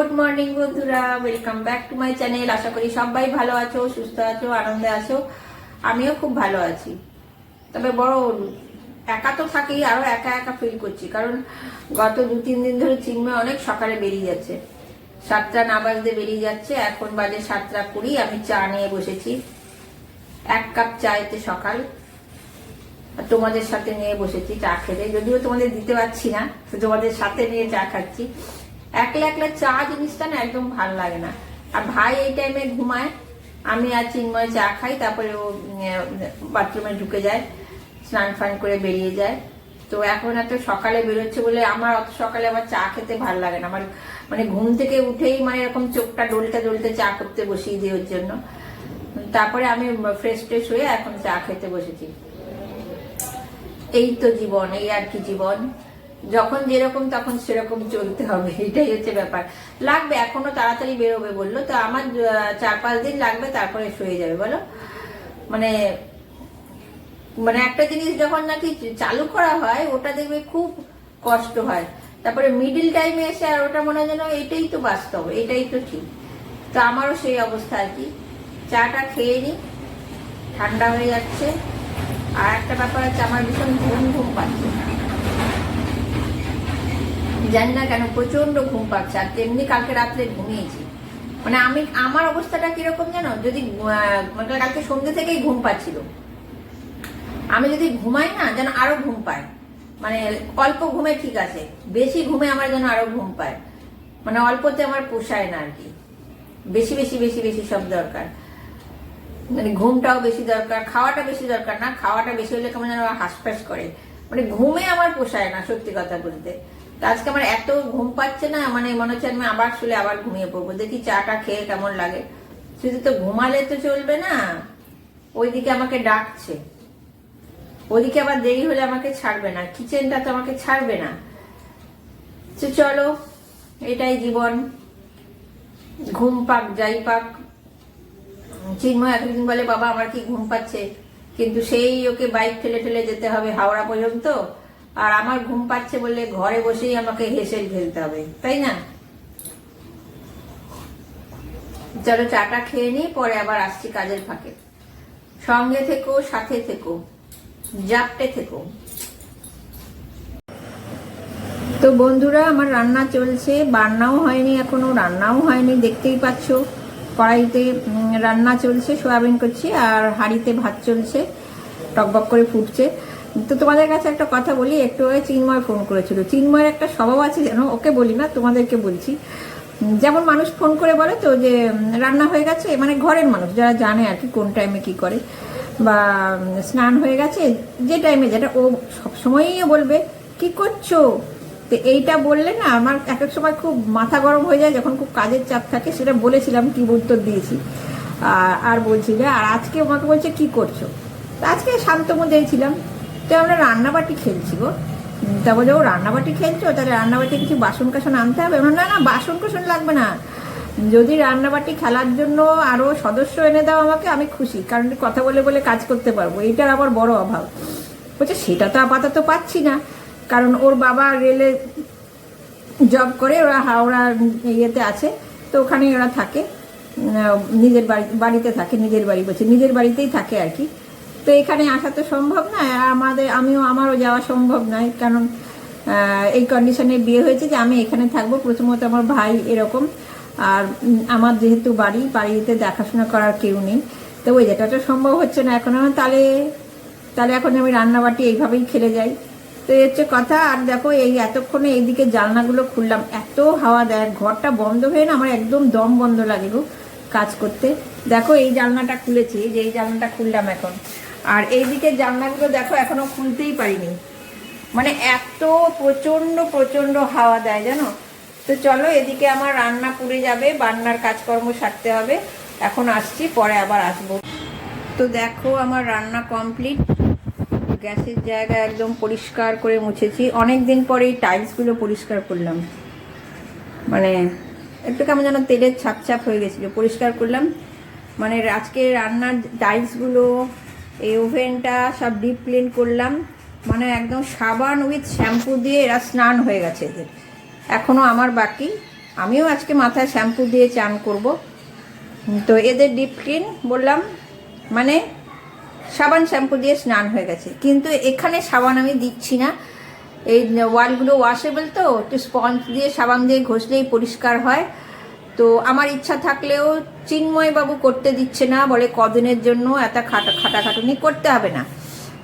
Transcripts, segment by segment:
Good morning বন্ধুরা। Welcome back to my channel আশা করি সবাই ভালো আছো, সুস্থ আছো, আনন্দে আছো। আমিও খুব ভালো আছি। তবে বড়, একা তো থাকেই, আরও একা একা ফিল করছি। কারণ গত দু, তিন দিন ধরে চিন্ময় অনেক সকালে বেরিয়ে যাচ্ছে। সাতটা না বাজতে বেরিয়ে যাচ্ছে। এখন বাজে সাতটা কুড়ি। আমি চা নিয়ে বসেছি। এক কাপ চা এতে সকাল তোমাদের সাথে নিয়ে বসেছি চা খেতে। যদিও তোমাদের দিতে পারছি না তোমাদের সাথে নিয়ে চা খাচ্ছি। একলা একলা চা জিনিসটা না একদম ভালো লাগে না। আর ভাই এই টাইমে ঘুমায়, আমি আর চিন্ময় চা খাই, তারপরে ও বাথরুমে ঢুকে যায়, স্নান ফান করে বেরিয়ে যায়। তো এখন এত সকালে বেরোচ্ছে বলে আমার অত সকালে আবার চা খেতে ভালো লাগে না। আমার মানে ঘুম থেকে উঠেই মানে এরকম চোখটা ডলতে ডলতে চা করতে বসিয়ে দিই ওর জন্য। তারপরে আমি ফ্রেশ ট্রেশ হয়ে এখন চা খেতে বসেছি। এই তো জীবন, এই আর কি জীবন। যখন যেরকম তখন সেরকম চলতে হবে, এটাই হচ্ছে ব্যাপার। লাগবে, এখনও তাড়াতাড়ি বেরোবে বলল, তো আমার চার পাঁচ দিন লাগবে, তারপরে শুয়ে যাবে, বলো। মানে মানে একটা জিনিস যখন নাকি চালু করা হয়, ওটা দেখবে খুব কষ্ট হয়। তারপরে মিডিল টাইমে এসে আর ওটা মনে হয় যেন এটাই তো বাস্তব, এটাই তো ঠিক। তো আমারও সেই অবস্থা আর কি। চাটা খেয়ে নি, ঠান্ডা হয়ে যাচ্ছে। আর একটা ব্যাপার হচ্ছে আমার ভীষণ ঘুম ঘুম পাচ্ছে জানি না কেন প্রচণ্ড ঘুম পাচ্ছে, আর তেমনি কালকে রাত্রে ঘুমিয়েছি। মানে আমি, আমার অবস্থাটা কীরকম জানো, যদি মানে কালকে সন্ধ্যে থেকেই ঘুম পাচ্ছিল। আমি যদি ঘুমাই না, যেন আরও ঘুম পায়। মানে অল্প ঘুমে ঠিক আছে, বেশি ঘুমে আমার যেন আরও ঘুম পায়। মানে অল্পতে আমার পোষায় না আর কি। বেশি বেশি বেশি বেশি সব দরকার। মানে ঘুমটাও বেশি দরকার, খাওয়াটা বেশি দরকার না, খাওয়াটা বেশি হলে কেমন যেন হাসপাস করে। মানে ঘুমে আমার পোষায় না, সত্যি কথা বলতে। আজকে আমার এত ঘুম পাচ্ছে না মানে মনে হচ্ছে আমি আবার শুলে আবার ঘুমিয়ে পড়ব। দেখি চাটা খেয়ে কেমন লাগে। শুধু তো ঘুমালে তো চলবে না, ওইদিকে আমাকে ডাকছে। ওদিকে আবার দেরি হলে আমাকে ছাড়বে না, কিচেনটা তো আমাকে ছাড়বে না। তো চলো, এটাই জীবন। ঘুম পাক, যাই পাক। চিন্ময় একদিন বলে, বাবা, আমার কি ঘুম পাচ্ছে? কিন্তু সেই ওকে বাইক ঠেলে ঠেলে যেতে হবে হাওড়া পর্যন্ত। আর আমার ঘুম পাচ্ছে বললে ঘরে বসেই আমাকে হেসেল ফেলতে হবে, তাই না? চলো চাটা খেয়ে নিই পরে আবার আসছি কাজের ফাঁকে। সঙ্গে থেকো, সাথে থেকো, জাপটে থেকো। তো বন্ধুরা, আমার রান্না চলছে, বান্নাও হয়নি, এখনও রান্নাও হয়নি, দেখতেই পাচ্ছ। কড়াইতে রান্না চলছে, সোয়াবিন করছি, আর হাঁড়িতে ভাত চলছে, টকবক করে ফুটছে। তো তোমাদের কাছে একটা কথা বলি, একটু আগে চিন্ময় ফোন করেছিল। চিন্ময়ের একটা স্বভাব আছে যেন, ওকে বলি না, তোমাদেরকে বলছি। যেমন মানুষ ফোন করে বলে তো যে রান্না হয়ে গেছে মানে ঘরের মানুষ, যারা জানে আর কি কোন টাইমে কি করে, বা স্নান হয়ে গেছে, যে টাইমে যেটা, ও সবসময়ই বলবে, কি করছ? তো এইটা বললে না, আমার এক এক সময় খুব মাথা গরম হয়ে যায়, যখন খুব কাজের চাপ থাকে, সেটা বলেছিলাম, কি উত্তর দিয়েছি। আর বলছি যে, আর আজকে আমাকে বলছে কি করছ? আজকে শান্ত মধ্যেই ছিলাম তো আমরা রান্নাবাটি খেলছি গো। তা বলে, ও রান্নাবাটি খেলছো তাহলে রান্নাবাটি কিছু বাসন কাসন আনতে হবে? না না বাসন কাসন লাগবে না। যদি রান্নাবাটি খেলার জন্য আরও সদস্য এনে দাও আমাকে, আমি খুশি, কারণ কথা বলে বলে কাজ করতে পারব। এইটার আবার বড় অভাব। বলছে, সেটা তো আপাতত পাচ্ছি না, কারণ ওর বাবা রেলে জব করে, ওরা হাওড়া ইয়েতে আছে, তো ওখানেই ওরা থাকে। নিজের বাড়ি, বাড়িতে থাকে, নিজের বাড়ি, বলছে, নিজের বাড়িতেই থাকে আর কি। তো এখানে আসা তো সম্ভব নয় আর আমাদের, আমিও, আমারও যাওয়া সম্ভব নয়। কারণ এই কন্ডিশনে বিয়ে হয়েছে যে আমি এখানে থাকব। প্রথমত আমার ভাই এরকম, আর আমার যেহেতু বাড়ি, বাড়িতে দেখাশোনা করার কেউ নেই। তো ওই যেটা সম্ভব হচ্ছে না এখন। আমার তাহলে তাহলে এখন আমি রান্নাবাটি এইভাবেই খেলে যাই। তো এই হচ্ছে কথা, আর দেখো, এই এতক্ষণে এইদিকে জানলাগুলো খুললাম। এত হাওয়া দেয়, ঘরটা বন্ধ হয়ে না আমার একদম দম বন্ধ লাগে গো কাজ করতে। দেখো, এই জানলাটা খুলেছি যে এই জানলাটা খুললাম এখন। আর এইদিকে জানলাগুলো দেখো, এখনও খুলতেই পারিনি। মানে এত প্রচণ্ড প্রচণ্ড হাওয়া দেয়, জানো? তো চলো, এদিকে আমার রান্না পুড়ে যাবে, বান্নার কাজকর্ম সারতে হবে। এখন আসছি, পরে আবার আসব। তো দেখো, আমার রান্না কমপ্লিট। গ্যাসের জায়গা একদম পরিষ্কার করে মুছেছি। অনেক দিন পরে এই টাইলসগুলো পরিষ্কার করলাম। মানে একটু কেমন যেন তেলের ছাপ ছাপ হয়ে গেছিল। পরিষ্কার করলাম। মানে আজকে রান্নার টাইলসগুলো এই ওভেনটা সব ডিপ ক্লিন করলাম। মানে একদম সাবান উইথ শ্যাম্পু দিয়ে এরা স্নান হয়ে গেছে এদের। এখনও আমার বাকি। আমিও আজকে মাথায় শ্যাম্পু দিয়ে চান করব। তো এদের ডিপ ক্লিন বললাম মানে সাবান শ্যাম্পু দিয়ে স্নান হয়ে গেছে। কিন্তু এখানে সাবান আমি দিচ্ছি না। এই ওয়ালগুলো ওয়াশেবল তো, একটু স্পঞ্জ দিয়ে সাবান দিয়ে ঘষলেই পরিষ্কার হয়। তো আমার ইচ্ছা থাকলেও চিন্ময় বাবু করতে দিচ্ছে না, বলে কদিনের জন্য এত খাটা, খাটাখাটুনি করতে হবে না।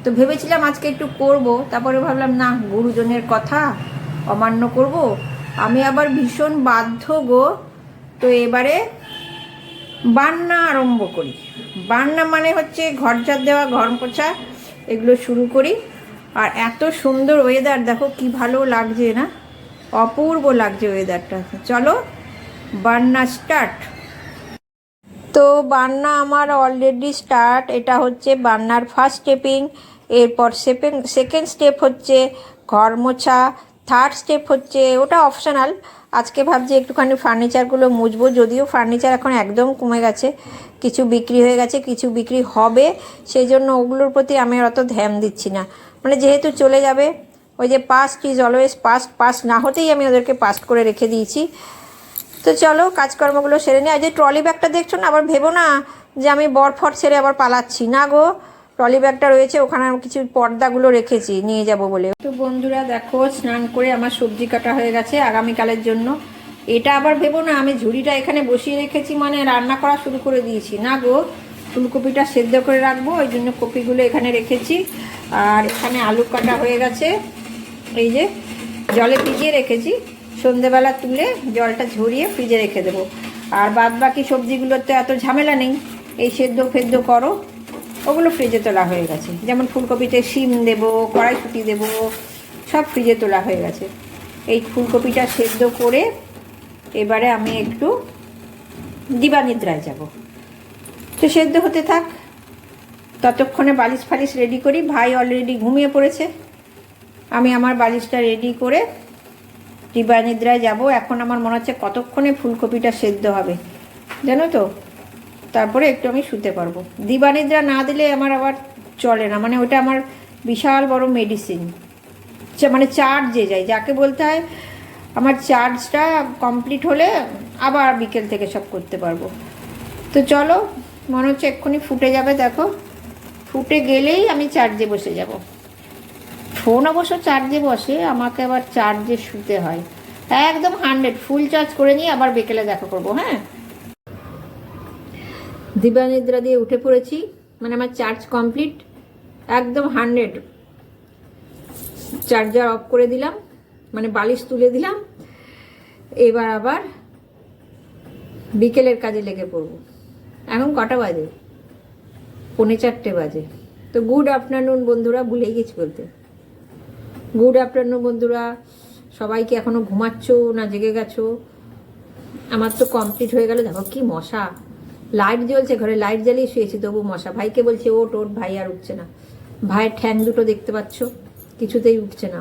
তো ভেবেছিলাম আজকে একটু করব তারপরে ভাবলাম, না, গুরুজনের কথা অমান্য করব। আমি আবার ভীষণ বাধ্য গো। তো এবারে বান্না আরম্ভ করি। বান্না মানে হচ্ছে ঘর ঝাড় দেওয়া, ঘর পোছা এগুলো শুরু করি। আর এত সুন্দর ওয়েদার দেখো কি ভালো লাগছে না? অপূর্ব লাগছে ওয়েদারটা চলো বান্না স্টার্ট। তো বান্না আমার অলরেডি স্টার্ট এটা হচ্ছে বান্নার ফার্স্ট স্টেপিং এরপর সেকেন্ড সেকেন্ড স্টেপ হচ্ছে ঘর মোছা থার্ড স্টেপ হচ্ছে, ওটা অপশনাল আজকে ভাবছি একটুখানি ফার্নিচারগুলো মুছবো, যদিও ফার্নিচার এখন একদম কমে গেছে, কিছু বিক্রি হয়ে গেছে, কিছু বিক্রি হবে সেই জন্য ওগুলোর প্রতি আমি অত ধ্যান দিচ্ছি না। মানে যেহেতু চলে যাবে, ওই যে past is always past past না হতেই আমি ওদেরকে পাস্ট করে রেখে দিয়েছি। তো চলো কাজকর্মগুলো সেরে নিই। আর যে ট্রলি ব্যাগটা দেখছ না, আবার ভেবো না যে আমি বরফট ছেড়ে আবার পালাচ্ছি। না গো, ট্রলি ব্যাগটা রয়েছে, ওখানে কিছু পর্দাগুলো রেখেছি, নিয়ে যাব বলে। তো বন্ধুরা দেখো, স্নান করে আমার সবজি কাটা হয়ে গেছে আগামীকালের জন্য। এটা আবার ভেবো না, আমি ঝুড়িটা এখানে বসিয়ে রেখেছি মানে রান্না করা শুরু করে দিয়েছি। না গো, ফুলকপিটা সেদ্ধ করে রাখব, ওই জন্য কপিগুলো এখানে রেখেছি। আর এখানে আলু কাটা হয়ে গেছে, এই যে জলে ভিজিয়ে রেখেছি। সন্ধেবেলা তুলে জলটা ঝরিয়ে ফ্রিজে রেখে দেবো। আর বাদ বাকি সবজিগুলোতে এত ঝামেলা নেই। এই সেদ্ধ ফেদ্ধ করো। ওগুলো ফ্রিজে তোলা হয়ে গেছে। যেমন ফুলকপিতে শিম দেবো কড়াইশুটি দেবো, সব ফ্রিজে তোলা হয়ে গেছে। এই ফুলকপিটা সেদ্ধ করে এবারে আমি একটু দিবানিদ্রায় যাব। তো সেদ্ধ হতে থাক। ততক্ষণে বালিশ ফালিশ রেডি করি। ভাই অলরেডি ঘুমিয়ে পড়েছে। আমি আমার বালিশটা রেডি করে দিবানিদ্রায় যাব, এখন আমার মনে হচ্ছে কতক্ষণে ফুলকপিটা সেদ্ধ হবে। জানো তো? তারপরে একটু আমি শুতে পারব। দিবানিদ্রা না দিলে আমার আবার চলে না মানে ওটা আমার বিশাল বড় মেডিসিন মানে চার্জে যায়, যাকে বলতে হয়, আমার চার্জটা কমপ্লিট হলে আবার বিকেল থেকে সব করতে পারব। তো চলো, মনে হচ্ছে এক্ষুনি ফুটে যাবে, দেখো। ফুটে গেলেই আমি চার্জে বসে যাব। ফোন অবশ্য চার্জে বসে, আমাকে আবার চার্জে শুতে হয়। একদম হান্ড্রেড, ফুল চার্জ করে নিয়ে আবার বিকেলে দেখা করব হ্যাঁ? দিবানিদ্রা দিয়ে উঠে পড়েছি মানে আমার চার্জ কমপ্লিট, একদম হান্ড্রেড। চার্জার অফ করে দিলাম মানে বালিশ তুলে দিলাম, এবার আবার বিকেলের কাজে লেগে পড়ব। এখন কটা বাজে? পৌনে চারটে বাজে। তো গুড আফটারনুন বন্ধুরা ভুলেই গেছি বলতে। গুড আফটারনুন বন্ধুরা। সবাইকে এখনও ঘুমাচ্ছ না জেগে গেছো? আমার তো কমপ্লিট হয়ে গেল। দেখো কি মশা। লাইট জ্বলছে, ঘরে লাইট জ্বালিয়ে শুয়েছি, তবু মশা। ভাইকে বলছে ওট ওট ভাই, আর উঠছে না। ভাইয়ের ঠ্যাং দুটো দেখতে পাচ্ছ? কিছুতেই উঠছে না।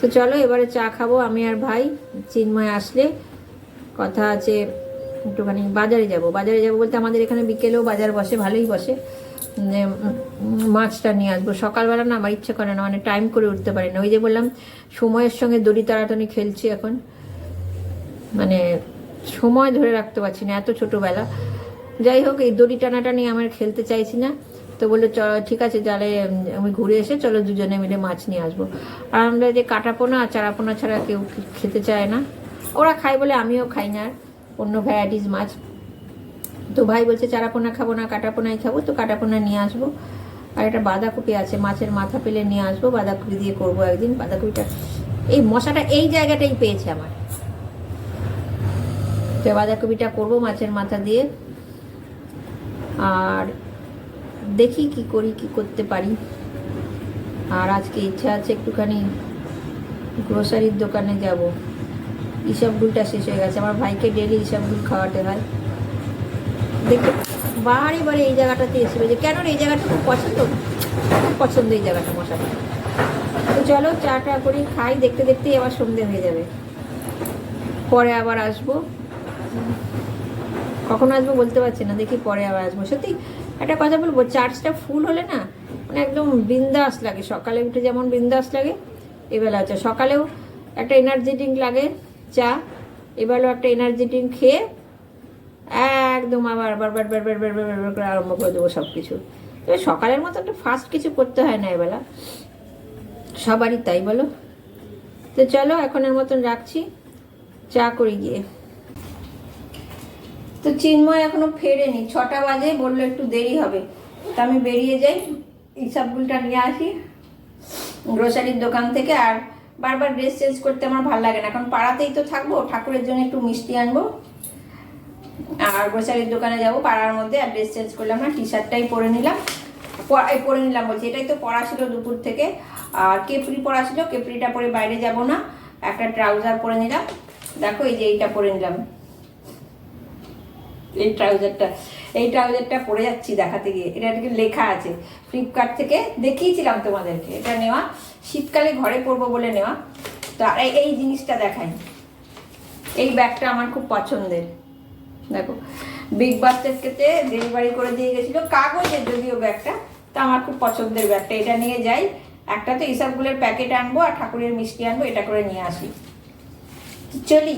তো চলো, এবারে চা খাব আমি আর ভাই। চিন্ময় আসলে। কথা আছে একটুখানি, বাজারে যাব। বাজারে যাব বলতে আমাদের এখানে বিকেলেও বাজার বসে, ভালোই বসে। মাছটা নিয়ে আসব। সকালবেলা না আমার ইচ্ছে করে না মানে টাইম করে উঠতে পারি না। ওই যে বললাম, সময়ের সঙ্গে দড়ি তাড়াতাড়ি খেলছি এখন। মানে সময় ধরে রাখতে পারছি না, এত ছোটোবেলা। যাই হোক, এই দড়ি টানাটানি আমার খেলতে চাইছি না। তো বলল, চ, ঠিক আছে, তাহলে আমি ঘুরে এসে চলো দুজনে মিলে মাছ নিয়ে আসব। আর আমরা যে কাটাপোনা আর চারাপোনা ছাড়া কেউ খেতে চায় না। ওরা খায় বলে আমিও খাই না অন্য ভ্যারাইটিস মাছ তো ভাই বলছে, চারাপোনা খাব না, কাটাপোনাই খাব, তো কাটাপোনা নিয়ে আসব। আর একটা বাঁধাকপি আছে, মাছের মাথা পেলে নিয়ে আসব, বাঁধাকপি দিয়ে করব একদিন, বাঁধাকপিটা। এই মশাটা এই জায়গাটাই পেয়েছে আমার। তো বাঁধাকপিটা করব মাছের মাথা দিয়ে। আর দেখি কি করি, কি করতে পারি। আর আজকে ইচ্ছা আছে একটুখানি গ্রোসারির দোকানে যাব। ইসবগুলটা শেষ হয়ে গেছে, আমার ভাইকে ডেলি ইসবগুল খাওয়াতে হয়। দেখতে বারে বারে এই জায়গাটাতে এসে যে কেন এই জায়গাটা খুব পছন্দ? খুব পছন্দ এই জায়গাটা মশাটা তো চলো চাটা করি খাই, দেখতে দেখতেই আবার সন্ধে হয়ে যাবে। পরে আবার আসব। কখন আসব বলতে পারছি না, দেখি পরে আবার আসব। সত্যি একটা কথা বলব চার্জটা ফুল হলে না মানে একদম বিন্দাস লাগে। সকালে উঠে যেমন বিন্দাস লাগে, এবেলা আছে সকালেও একটা এনার্জি ড্রিঙ্ক লাগে, চা। এবারও একটা এনার্জি ড্রিঙ্ক খেয়ে একদম আবার আবার বার বার বার বার বার করে আরম্ভ করে দেবো সব কিছু তবে সকালের মতো একটা ফাস্ট কিছু করতে হয় না এবেলা। সবারই তাই বলো। তো চলো এখন এর মতন রাখছি। চা করি গিয়ে। তো চিন্ময় এখনও ফেরেনি। ছটা বাজে, বলল একটু দেরি হবে। তা আমি বেরিয়ে যাই ইসাবগুলটা নিয়ে আসি। গ্রোসারির দোকান থেকে, আর বারবার ড্রেস চেঞ্জ করতে আমার ভালো লাগে না। এখন পাড়াতেই তো থাকব, ঠাকুরের জন্য একটু মিষ্টি আনব। আর গ্রোসারির দোকানে যাব, পাড়ার মধ্যে আর ড্রেস চেঞ্জ করলাম না টি শার্টটাই পরে নিলাম। পরে নিলাম বলছি, এটাই তো পরা ছিল দুপুর থেকে। আর কেপরি পরা ছিল কেপরিটা পরে বাইরে যাব না। একটা ট্রাউজার পরে নিলাম। দেখো এই যে এইটা পরে নিলাম। এই ট্রাউজারটা এই ট্রাউজারটা পরে যাচ্ছি দেখাতে গিয়ে। এটা লেখা আছে ফ্লিপকার্ট থেকে। দেখিয়েছিলাম তোমাদেরকে, এটা নেওয়া। শীতকালে ঘরে পরবো বলে নেওয়া। তো এই জিনিসটা দেখাই। এই ব্যাগটা আমার খুব পছন্দের। দেখো বিগ বাস্কেটকে ডেলিভারি করে দিয়ে গেছিল। কাগজের যদিও ব্যাগটা, তা আমার খুব পছন্দের ব্যাগটা। এটা নিয়ে যাই। একটা তো ইসাবগুলের প্যাকেট আনব আর ঠাকুরের মিষ্টি আনব, এটা করে নিয়ে আসি। চলি,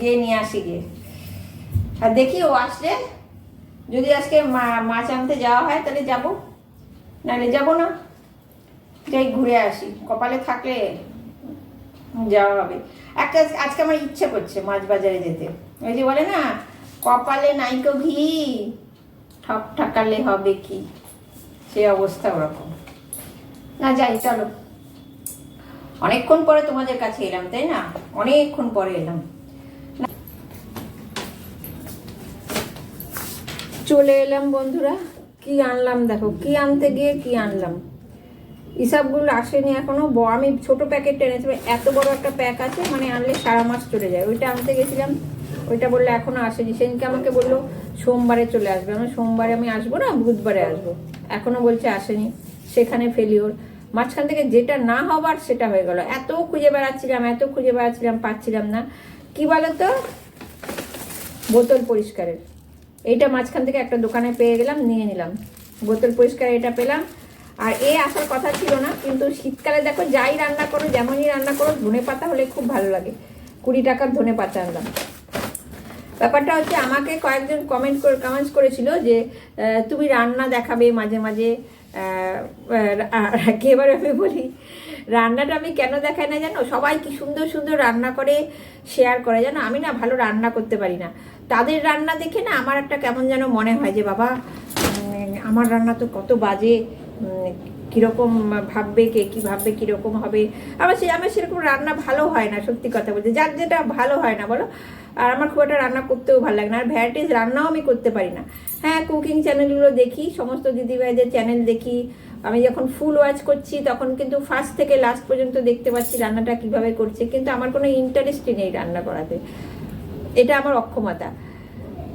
গিয়ে নিয়ে আসি গিয়ে। আর দেখি ও আসলে, যদি আজকে মাছ আনতে যাওয়া হয়, তাহলে যাব। নাহলে যাব না। যাই ঘুরে আসি। কপালে থাকলে যাওয়া হবে। একটা আজকে আমার ইচ্ছে করছে মাছ বাজারে যেতে। ওই যে বলে না কপালে নাইকো ঘি। ঠক ঠাকালে হবে কি? সে অবস্থা ওরকম। না, যাই, চলো। অনেকক্ষণ পরে তোমাদের কাছে এলাম, তাই না? অনেকক্ষণ পরে এলাম। চলে এলাম বন্ধুরা। কি আনলাম দেখো, কি আনতে গিয়ে কি আনলাম। হিসাবগুলো আসেনি এখনও। ব- আমি ছোট প্যাকেট এনেছিলাম এত বড় একটা প্যাক আছে মানে আনলে সারা মাস চলে যায়। ওইটা আনতে গেছিলাম ওইটা বললে এখনও আসেনি। সেদিনকে আমাকে বলল, সোমবারে চলে আসবে। আমি সোমবারে আমি আসব না, বুধবারে আসব। এখনও বলছে আসেনি, সেখানে ফেলিওর মাঝখান থেকে যেটা না হবার সেটা হয়ে গেল। এত খুঁজে বেড়াচ্ছিলাম, এত খুঁজে বেড়াচ্ছিলাম, পাচ্ছিলাম না। কি বলো তো বোতল পরিষ্কারের। এইটা মাঝখান থেকে একটা দোকানে পেয়ে গেলাম, নিয়ে নিলাম। বোতল পরিষ্কার এটা পেলাম। আর এ আসার কথা ছিল না, কিন্তু শীতকালে দেখো, যাই রান্না করো, যেমনই রান্না করো ধনে পাতা হলে খুব ভালো লাগে। কুড়ি টাকার ধনে পাতা আনলাম। ব্যাপারটা হচ্ছে আমাকে কয়েকজন কমেন্ট করে কমেন্টস করেছিল যে তুমি রান্না দেখাবে মাঝে মাঝে এবার আমি বলি, রান্নাটা আমি কেন দেখাই না জানো? সবাই কি সুন্দর সুন্দর রান্না করে শেয়ার করে জানো? আমি না ভালো রান্না করতে পারি না। তাদের রান্না দেখে না আমার একটা কেমন যেন মনে হয় যে, বাবা আমার রান্না তো কত বাজে কীরকম ভাববে কে, কী ভাববে, কীরকম হবে? আমার সে, আমার সেরকম রান্না ভালো হয় না, সত্যি কথা বলতে। যার যেটা ভালো হয় না, বলো? আর আমার খুব একটা রান্না করতেও ভালো লাগে না। আর ভ্যারাইটিস রান্নাও আমি করতে পারি না। হ্যাঁ কুকিং চ্যানেলগুলো দেখি, সমস্ত দিদিভাইদের চ্যানেল দেখি। আমি যখন ফুল ওয়াচ করছি, তখন কিন্তু ফার্স্ট থেকে লাস্ট পর্যন্ত দেখতে পাচ্ছি রান্নাটা কীভাবে করছে। কিন্তু আমার কোনো ইন্টারেস্টই নেই রান্না করাতে। এটা আমার অক্ষমতা।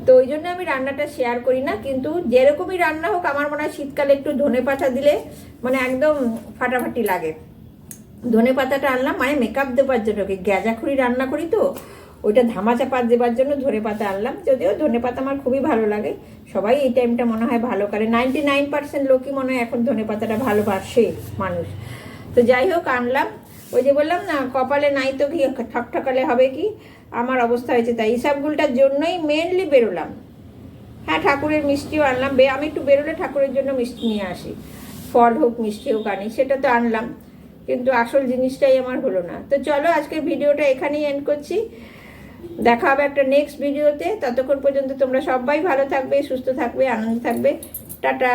তো ওই জন্য আমি রান্নাটা শেয়ার করি না। কিন্তু যেরকমই রান্না হোক, আমার মনে হয় শীতকালে একটু ধনে পাতা দিলে মানে একদম ফাটাফাটি লাগে। ধনে পাতাটা আনলাম মানে মেকআপ দেওয়ার জন্য। গ্যাজাখুরি রান্না করি তো ওইটা ধামা চাপা দেবার জন্য ধনে পাতা আনলাম। যদিও ধনে পাতা আমার খুবই ভালো লাগে। সবাই এই টাইমটা মনে হয় ভালো করে। নাইনটি নাইন পার্সেন্ট লোকই মনে হয় এখন ধনে পাতাটা ভালোবাসে মানুষ। তো যাই হোক, আনলাম। ওই যে বললাম না, কপালে নাই তো কি, ঠকঠকালে হবে কি? আমার অবস্থা হয়েছে তাই। হিসাবগুলটার জন্যই মেনলি বেরোলাম। হ্যাঁ ঠাকুরের মিষ্টিও আনলাম। আমি একটু বেরোলে ঠাকুরের জন্য মিষ্টি নিয়ে আসি। ফল হোক, মিষ্টি হোক আনি, সেটা তো আনলাম। কিন্তু আসল জিনিসটাই আমার হলো না। তো চলো, আজকের ভিডিওটা এখানেই এন্ড করছি। দেখা হবে একটা নেক্সট ভিডিওতে ততক্ষণ পর্যন্ত তোমরা সবাই ভালো থাকবে, সুস্থ থাকবে, আনন্দ থাকবে। টাটা!